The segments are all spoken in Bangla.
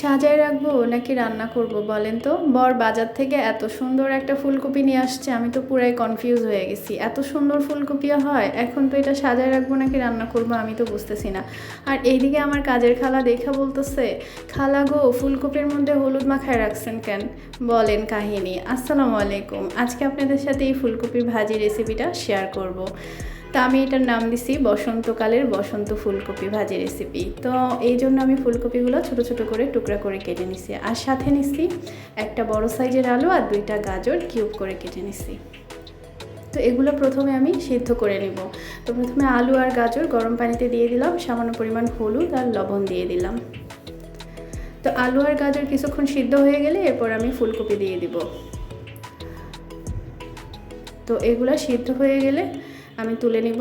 সাজায় রাখব নাকি রান্না করব বলেন তো? বর বাজার থেকে এত সুন্দর একটা ফুলকপি নিয়ে আসছে, আমি তো পুরাই কনফিউজ হয়ে গেছি। এত সুন্দর ফুলকপি হয়, এখন তো এটা সাজায় রাখব নাকি রান্না করব আমি তো বুঝতেছি না। আর এইদিকে আমার কাজের খালা দেখা বলতেছে, খালা গো, ফুলকপির মধ্যে হলুদ মাখায় রাখছেন কেন? বলেন কাহিনী। আসসালামু আলাইকুম, আজকে আপনাদের সাথে এই ফুলকপির ভাজি রেসিপিটা শেয়ার করব। তা আমি এটার নাম দিছি বসন্তকালের বসন্ত ফুলকপি ভাজি রেসিপি তো এই জন্য আমি ফুলকপিগুলো ছোট ছোট করে টুকরা করে কেটে নিছি। আর সাথে নিছি একটা বড় সাইজের আলু আর দুইটা গাজর কিউব করে কেটে নিছি। তো এগুলো প্রথমে আমি সিদ্ধ করে নিব। তো প্রথমে আলু আর গাজর গরম পানিতে দিয়ে দিলাম, সামান্য পরিমাণ হলুদ আর লবণ দিয়ে দিলাম। তো আলু আর গাজর কিছুক্ষণ সিদ্ধ হয়ে গেলে এরপর আমি ফুলকপি দিয়ে দিব। তো এগুলো সিদ্ধ হয়ে গেলে আমি তুলে নিব।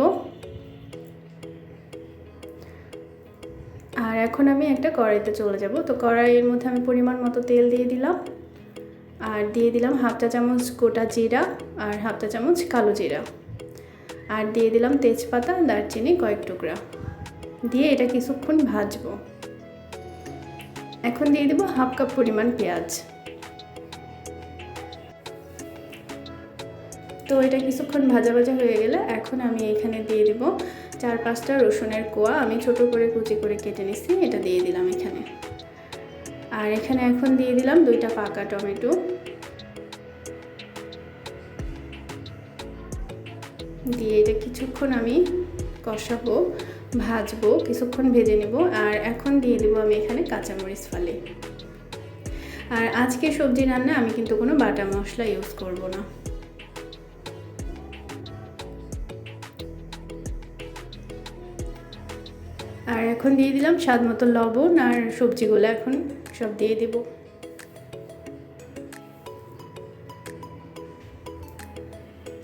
আর এখন আমি একটা কড়াইতে চলে যাব। তো কড়াইয়ের মধ্যে আমি পরিমাণ মতো তেল দিয়ে দিলাম। আর দিয়ে দিলাম হাফ চা চামচ গোটা জিরা আর হাফ চা চামচ কালো জিরা। আর দিয়ে দিলাম তেজপাতা, দারচিনি কয়েক টুকরা। দিয়ে এটা কিছুক্ষণ ভাজবো। এখন দিয়ে দেবো হাফ কাপ পরিমাণ পেঁয়াজ। তো এটা কিছুক্ষণ ভাজা ভাজা হয়ে গেলে এখন আমি এখানে দিয়ে দিব চার পাঁচটা রসুনের কোয়া। আমি ছোট করে কুচি করে কেটে নিচ্ছি এটা দিয়ে দিলাম এখানে। আর এখানে এখন দিয়ে দিলাম দুইটা পাকা টমেটো। দিয়ে এটা কিছুক্ষণ আমি কষাবো, ভাজবো, কিছুক্ষণ ভেজে নেব। আর এখন দিয়ে দেবো আমি এখানে কাঁচামরিচ ফালি। আর আজকে সবজি রান্না আমি কিন্তু কোনো বাটা মশলা ইউজ করব না। আর এখন দিয়ে দিলাম স্বাদ মতো লবণ আর সবজিগুলো এখন সব দিয়ে দিব।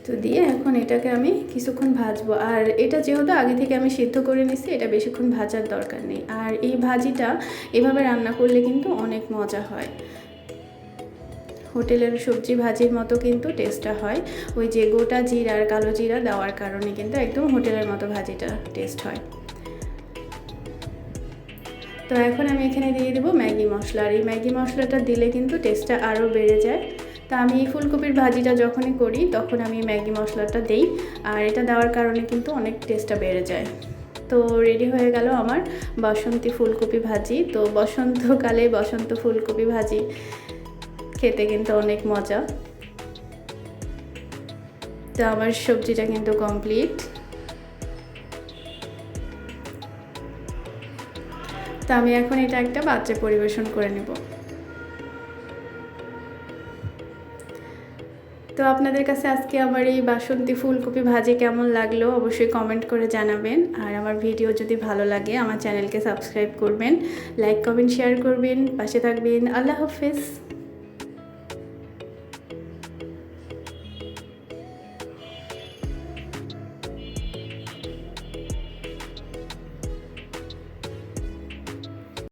তো দিয়ে এখন এটাকে আমি কিছুক্ষণ ভাজবো। আর এটা যেহেতু আগে থেকে আমি সিদ্ধ করে নিছি, এটা বেশিক্ষণ ভাজার দরকার নেই। আর এই ভাজিটা এভাবে রান্না করলে কিন্তু অনেক মজা হয়। হোটেলের সবজি ভাজির মতো কিন্তু টেস্টটা হয়। ওই যে গোটা জিরা আর কালো জিরা দেওয়ার কারণে কিন্তু একদম হোটেলের মতো ভাজিটা টেস্ট হয়। তো এখন আমি এখানে দিয়ে দেবো ম্যাগি মশলা। আর এই ম্যাগি মশলাটা দিলে কিন্তু টেস্টটা আরও বেড়ে যায়। তা আমি এই ফুলকপির ভাজিটা যখনই করি, তখন আমি ম্যাগি মশলাটা দেই। আর এটা দেওয়ার কারণে কিন্তু অনেক টেস্টটা বেড়ে যায়। তো রেডি হয়ে গেল আমার বসন্তী ফুলকপি ভাজি। তো বসন্তকালে বসন্ত ফুলকপি ভাজি খেতে কিন্তু অনেক মজা। তো আমার সবজিটা কিন্তু কমপ্লিট তো আমি এখন এটা একটা পাত্রে পরিবেশন করে নেব। তো আপনাদের কাছে আজকে আমার এই বাসন্তী ফুলকপি ভাজি কেমন লাগল অবশ্যই কমেন্ট করে জানাবেন। আর আমার ভিডিও যদি ভালো লাগে, আমার চ্যানেলকে সাবস্ক্রাইব করবেন লাইক কমেন্ট শেয়ার করবেন, পাশে থাকবেন। আল্লাহ হাফেজ।